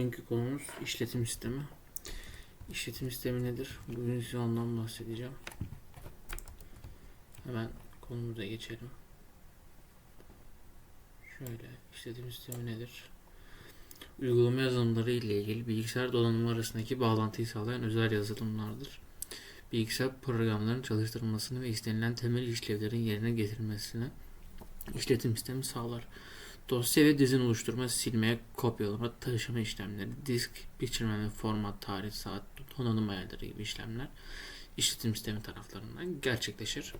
Bugünkü konumuz işletim sistemi. İşletim sistemi nedir? Bugün size ondan bahsedeceğim. Hemen konumuza geçelim. Şöyle, işletim sistemi nedir? Uygulama yazılımları ile ilgili bilgisayar donanımı arasındaki bağlantıyı sağlayan özel yazılımlardır. Bilgisayar programlarının çalıştırılmasını ve istenilen temel işlevlerin yerine getirilmesini işletim sistemi sağlar. Dosya ve dizin oluşturma, silmeye, kopyalama, taşıma işlemleri, disk, biçilme, format, tarih, saat, donanım ayarları gibi işlemler işletim sistemi taraflarından gerçekleşir.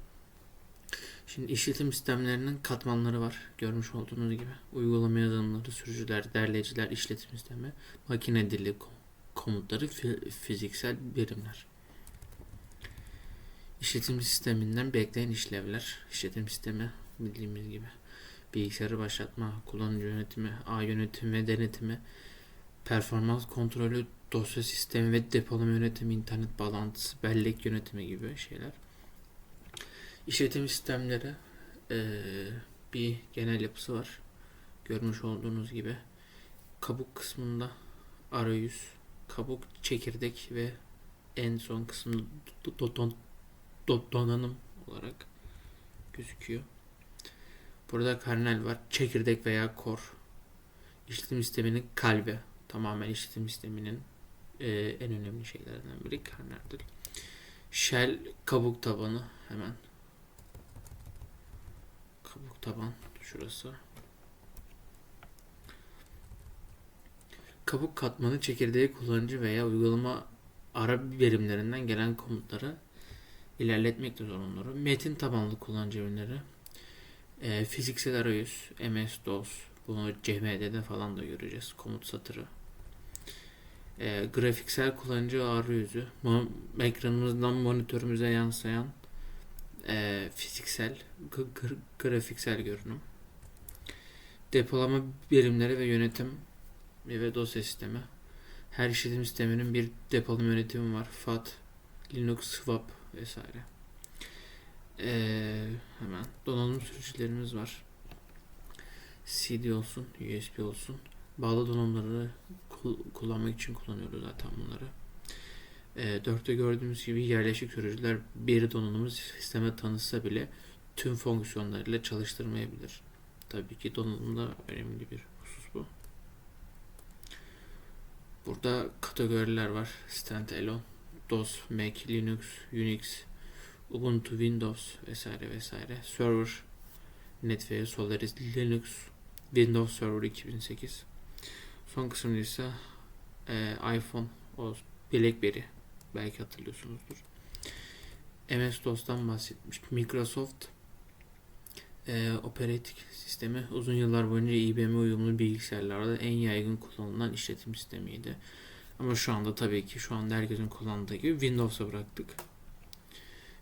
Şimdi işletim sistemlerinin katmanları var. Görmüş olduğunuz gibi. Uygulama yazılımları, sürücüler, derleyiciler, işletim sistemi, makine dili kom- komutları, fi- fiziksel birimler. İşletim sisteminden bekleyen işlevler. İşletim sistemi bildiğimiz gibi bilgisayarı başlatma, kullanıcı yönetimi, ağ yönetimi ve denetimi, performans kontrolü, dosya sistemi ve depolama yönetimi, internet bağlantısı, bellek yönetimi gibi şeyler. İşletim sistemleri eee, bir genel yapısı var. Görmüş olduğunuz gibi kabuk kısmında arayüz, kabuk, çekirdek ve en son do- donanım olarak gözüküyor. Burada kernel var. Çekirdek veya core. İşletim sisteminin kalbi. Tamamen işletim sisteminin e, en önemli şeylerden biri kerneldir. Shell kabuk tabanı hemen. Kabuk taban şurası. Kabuk katmanı çekirdeği kullanıcı veya uygulama ara birimlerinden gelen komutları ilerletmekte zorunludur. Metin tabanlı kullanıcı ürünleri e, fiziksel arayüz, MS-DOS, bunu CMD'de falan da göreceğiz. Komut satırı. E, grafiksel kullanıcı arayüzü, ekranımızdan monitörümüze yansıyan e, fiziksel, grafiksel görünüm. Depolama birimleri ve yönetim ve dosya sistemi. Her işletim sisteminin bir depolama yönetimi var. FAT, Linux, Swap vesaire. Ee, hemen donanım sürücülerimiz var. CD olsun, USB olsun. Bağlı donanımları kul- kullanmak için kullanıyoruz zaten bunları. Ee, dörtte gördüğümüz gibi yerleşik sürücüler bir donanımı sisteme tanısa bile tüm fonksiyonlarıyla çalıştırmayabilir. Tabii ki donanımda önemli bir husus bu. Burada kategoriler var. Standalone, DOS, Mac, Linux, Unix, Ubuntu, Windows vesaire vesaire. Server, NetWare, Solaris, Linux, Windows Server 2008. Son kısımda ise e, iPhone, o BlackBerry belki hatırlıyorsunuzdur. MS-DOS'tan bahsetmiş. Microsoft e, operatik sistemi uzun yıllar boyunca IBM uyumlu bilgisayarlarda en yaygın kullanılan işletim sistemiydi. Ama şu anda tabii ki şu anda herkesin kullandığı gibi Windows'a bıraktık.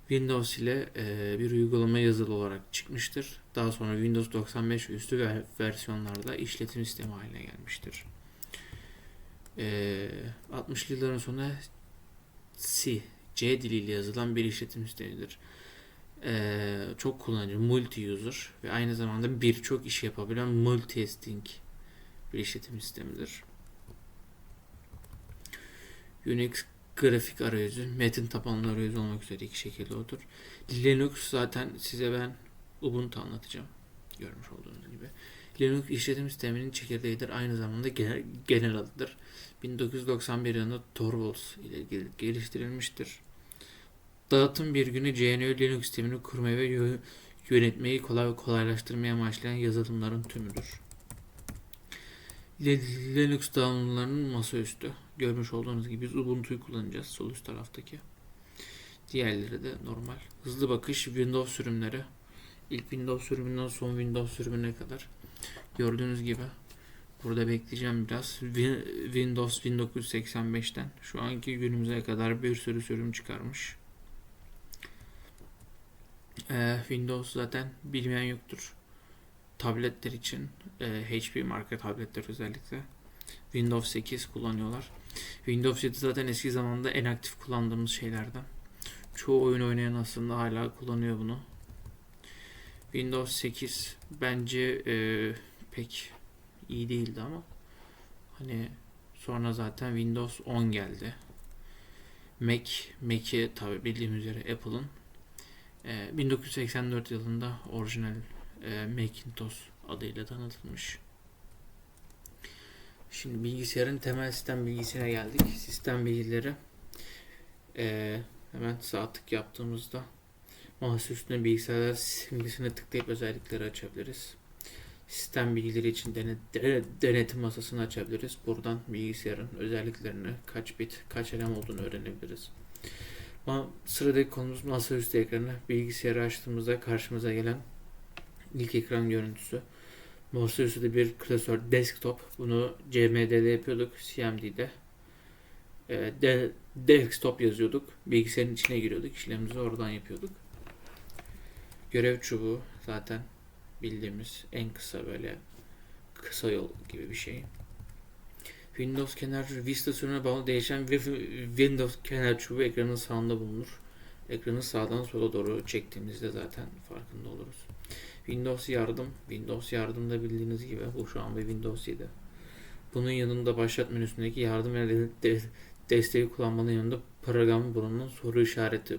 Windows ile e, bir uygulama yazılı olarak çıkmıştır. Daha sonra Windows 95 ve üstü ver- versiyonlarda işletim sistemi haline gelmiştir. E, 60'lı yılların sonunda C, C diliyle yazılan bir işletim sistemidir. E, çok kullanıcı, multi-user ve aynı zamanda birçok iş yapabilen multitasking bir işletim sistemidir. Unix grafik arayüzü, metin tabanlı arayüz olmak üzere iki şekilde odur. Linux zaten size ben Ubuntu anlatacağım. Görmüş olduğunuz gibi. Linux işletim sisteminin çekirdeğidir. Aynı zamanda genel, genel adıdır. 1991 yılında Torvalds ile gel- geliştirilmiştir. Dağıtım bir günü GNU Linux sistemini kurmayı ve yö- yönetmeyi kolay kolaylaştırmaya amaçlayan yazılımların tümüdür. Li- Linux donanımlarının masaüstü. Görmüş olduğunuz gibi biz Ubuntu'yu kullanacağız sol üst taraftaki. Diğerleri de normal. Hızlı bakış Windows sürümleri. İlk Windows sürümünden son Windows sürümüne kadar. Gördüğünüz gibi burada bekleyeceğim biraz. Wi- Windows 1985'ten şu anki günümüze kadar bir sürü sürüm çıkarmış. Ee, Windows zaten bilmeyen yoktur. Tabletler için e, HP marka tabletler özellikle Windows 8 kullanıyorlar. Windows 7 zaten eski zamanda en aktif kullandığımız şeylerden. Çoğu oyun oynayan aslında hala kullanıyor bunu. Windows 8 bence e, pek iyi değildi ama hani Sonra zaten Windows 10 geldi. Mac, Mac'i tabi bildiğimiz üzere Apple'ın e, 1984 yılında orijinal e, Macintosh adıyla tanıtılmış. Şimdi bilgisayarın temel sistem bilgisine geldik. Sistem bilgileri e, hemen sağ tık yaptığımızda masa üstüne bilgisayarlar simgesine tıklayıp özellikleri açabiliriz. Sistem bilgileri için denet, de- denetim masasını açabiliriz. Buradan bilgisayarın özelliklerini, kaç bit, kaç elem olduğunu öğrenebiliriz. Ama sıradaki konumuz masaüstü ekranı. Bilgisayarı açtığımızda karşımıza gelen ilk ekran görüntüsü. Masaüstü de bir klasör desktop. Bunu CMD'de yapıyorduk, CMD'de. Ee, de, desktop yazıyorduk. Bilgisayarın içine giriyorduk. İşlemimizi oradan yapıyorduk. Görev çubuğu zaten bildiğimiz en kısa böyle kısa yol gibi bir şey. Windows kenar Vista sürümüne bağlı değişen Wi- Windows kenar çubuğu ekranın sağında bulunur. Ekranı sağdan sola doğru çektiğimizde zaten farkında oluruz. Windows yardım. Windows yardımda bildiğiniz gibi bu şu an bir Windows 7. Bunun yanında başlat menüsündeki yardım ve de- de- desteği kullanmanın yanında program bulunan soru işareti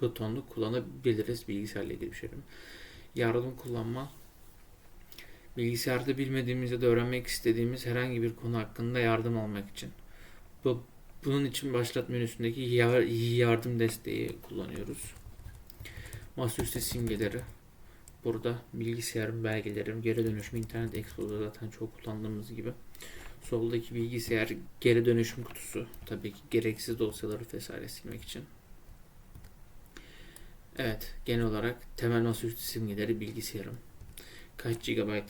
butonunu kullanabiliriz bilgisayarla ilgili bir şey. Yardım kullanma bilgisayarda bilmediğimiz ya da öğrenmek istediğimiz herhangi bir konu hakkında yardım almak için. Bu, bunun için başlat menüsündeki yar- yardım desteği kullanıyoruz. Masaüstü simgeleri. Burada bilgisayarın belgelerim, geri dönüşüm, internet Explorer'da zaten çok kullandığımız gibi. Soldaki bilgisayar geri dönüşüm kutusu. Tabii ki gereksiz dosyaları vesaire silmek için. Evet, genel olarak temel masaüstü simgeleri bilgisayarım. Kaç GB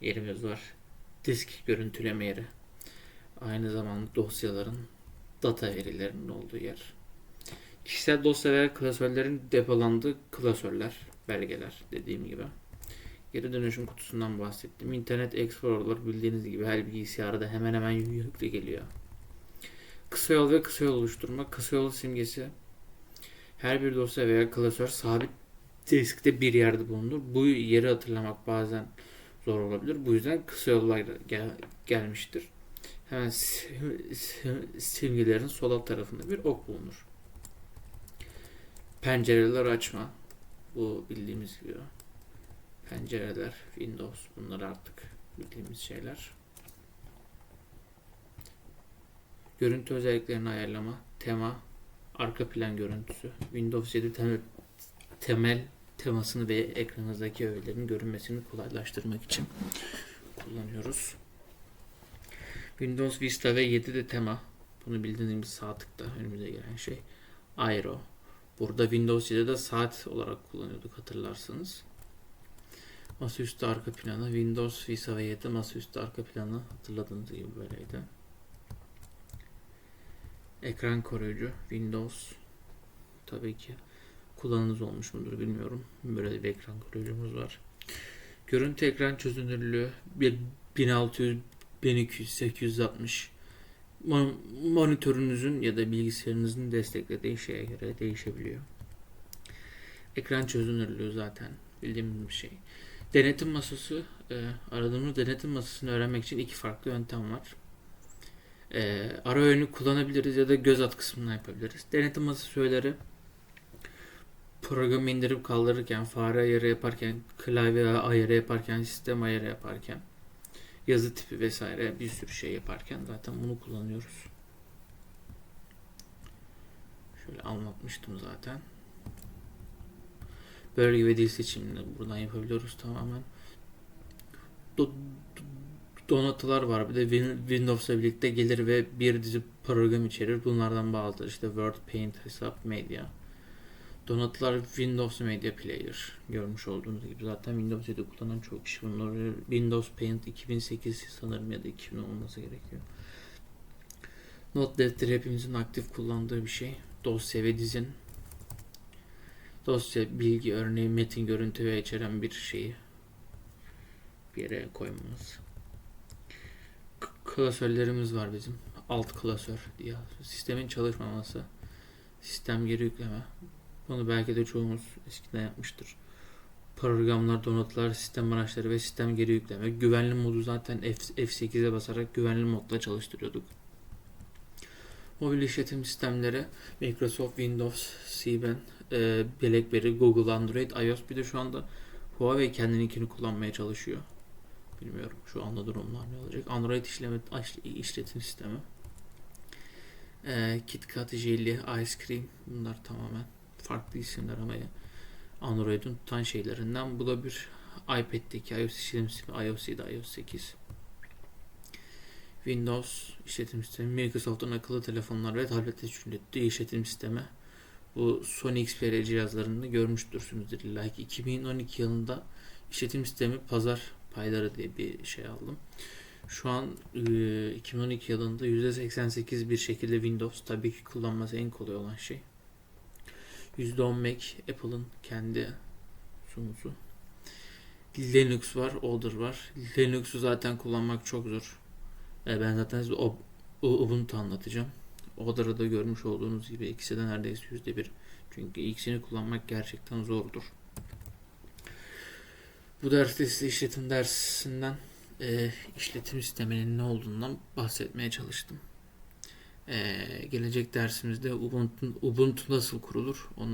yerimiz var? Disk görüntüleme yeri. Aynı zamanda dosyaların, data verilerinin olduğu yer. Kişisel dosya veya klasörlerin depolandığı klasörler, belgeler dediğim gibi. Geri dönüşüm kutusundan bahsettim. İnternet Explorer bildiğiniz gibi her bilgisayarda hemen hemen yüklü geliyor. Kısa yol ve kısa yol oluşturma. Kısa yol simgesi her bir dosya veya klasör sabit diskte bir yerde bulunur. Bu yeri hatırlamak bazen zor olabilir. Bu yüzden kısa yollar gel- gelmiştir. Sim- simgelerin sol alt tarafında bir ok bulunur. Pencereler açma. Bu bildiğimiz gibi. Pencereler, Windows bunlar artık bildiğimiz şeyler. Görüntü özelliklerini ayarlama, tema, arka plan görüntüsü, Windows 7 temel, temel temasını ve ekranınızdaki öğelerin görünmesini kolaylaştırmak için kullanıyoruz. Windows Vista ve 7'de tema. Bunu bildiğiniz gibi sağ tıkta önümüze gelen şey. Aero. Burada Windows 7'de saat olarak kullanıyorduk hatırlarsanız. Masaüstü arka planı Windows Vista ve 7 masaüstü arka planı hatırladığınız gibi böyleydi. Ekran koruyucu Windows tabii ki kullanınız olmuş mudur bilmiyorum. Böyle bir ekran koruyucumuz var. Görüntü ekran çözünürlüğü bir 1600 1200 860 Mon- monitörünüzün ya da bilgisayarınızın desteklediği şeye göre değişebiliyor. Ekran çözünürlüğü zaten bildiğimiz bir şey. Denetim masası e, aradığımız denetim masasını öğrenmek için iki farklı yöntem var. E, ara öğünü kullanabiliriz ya da göz at kısmından yapabiliriz. Denetim masası öğeleri programı indirip kaldırırken, fare ayarı yaparken, klavye ayarı yaparken, sistem ayarı yaparken, yazı tipi vesaire bir sürü şey yaparken zaten bunu kullanıyoruz. Şöyle anlatmıştım zaten. Bölge ve dil seçimini buradan yapabiliyoruz tamamen. Do- donatılar var. Bir de Win- Windows'la birlikte gelir ve bir dizi program içerir. Bunlardan bazıları işte Word, Paint, Hesap, Medya. Donatılar Windows Media Player görmüş olduğunuz gibi zaten Windows 7 kullanan çok kişi bunları Windows Paint 2008 sanırım ya da 2000 olması gerekiyor. Not defteri hepimizin aktif kullandığı bir şey. Dosya ve dizin dosya, bilgi, örneği, metin, görüntü ve içeren bir şeyi bir yere koymamız. Klasörlerimiz var bizim. Alt klasör diye. Sistemin çalışmaması. Sistem geri yükleme. Bunu belki de çoğumuz eskiden yapmıştır. Programlar, donatılar, sistem araçları ve sistem geri yükleme. Güvenli modu zaten F- F8'e basarak güvenli modla çalıştırıyorduk. Mobil işletim sistemleri Microsoft Windows, Siemens, e, BlackBerry, Google, Android, iOS bir de şu anda Huawei kendininkini kullanmaya çalışıyor. Bilmiyorum şu anda durumlar ne olacak. Android işleme, işletim sistemi. E, KitKat, Jelly, Ice Cream bunlar tamamen farklı isimler ama Android'in tutan şeylerinden. Bu da bir iPad'deki iOS işletim sistemi iOS 7, iOS 8. Windows işletim sistemi, Microsoft'un akıllı telefonlar ve için ürettiği işletim sistemi. Bu Sony Xperia cihazlarında görmüştürsünüzdür illa ki. 2012 yılında işletim sistemi pazar payları diye bir şey aldım. Şu an e, 2012 yılında %88 bir şekilde Windows tabii ki kullanması en kolay olan şey. %10 Mac Apple'ın kendi sunusu. Linux var, Order var. Linux'u zaten kullanmak çok zor. E, ben zaten size Ubuntu anlatacağım. Order'ı da görmüş olduğunuz gibi ikisi de neredeyse yüzde bir. Çünkü ikisini kullanmak gerçekten zordur. Bu derste size işletim dersinden e, işletim sisteminin ne olduğundan bahsetmeye çalıştım. E, gelecek dersimizde Ubuntu, Ubuntu nasıl kurulur? Ondan